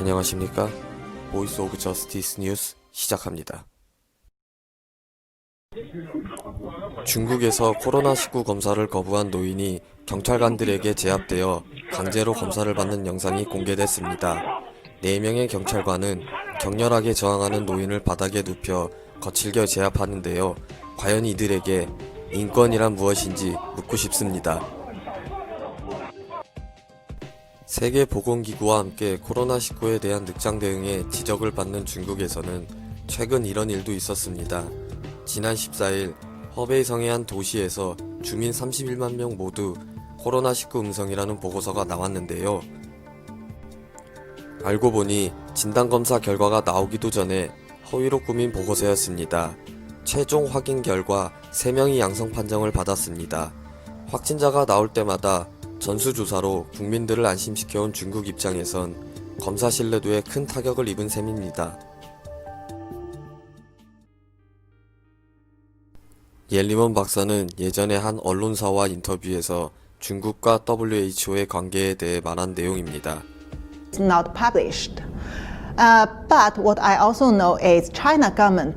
안녕하십니까? 보이스 오브 저스티스 뉴스 시작합니다. 중국에서 코로나19 검사를 거부한 노인이 경찰관들에게 제압되어 강제로 검사를 받는 영상이 공개됐습니다. 4명의 경찰관은 격렬하게 저항하는 노인을 바닥에 눕혀 거칠게 제압하는데요. 과연 이들에게 인권이란 무엇인지 묻고 싶습니다. 세계보건기구와 함께 코로나19에 대한 늑장 대응에 지적을 받는 중국에서는 최근 이런 일도 있었습니다. 지난 14일 허베이성의 한 도시에서 주민 31만 명 모두 코로나19 음성이라는 보고서가 나왔는데요. 알고 보니 진단검사 결과가 나오기도 전에 허위로 꾸민 보고서였습니다. 최종 확인 결과 3명이 양성 판정을 받았습니다. 확진자가 나올 때마다 전수조사로 국민들을 안심시켜온 중국 입장에선 검사 신뢰도에 큰 타격을 입은 셈입니다. 옐리먼 박사는 예전에 한 언론사와 인터뷰에서 중국과 WHO의 관계에 대해 말한 내용입니다. It's not published. Uh, but what I also know is China government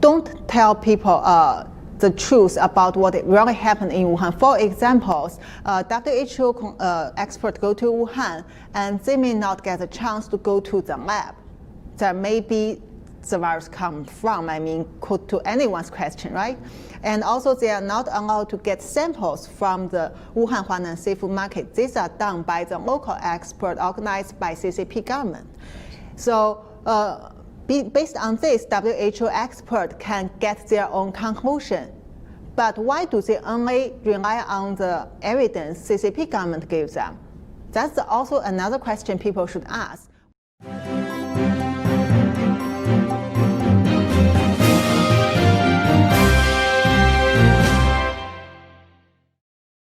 don't tell people uh, the truth about what really happened in Wuhan. For example, uh, WHO uh, expert go to Wuhan and they may not get a chance to go to the lab. There may be the virus come from, I mean, could to anyone's question, right? And also they are not allowed to get samples from the Wuhan Huanan seafood market. These are done by the local expert organized by CCP government. So uh, based on this, WHO expert can get their own conclusion. But why do they only rely on the evidence CCP government gives them? That's also another question people should ask.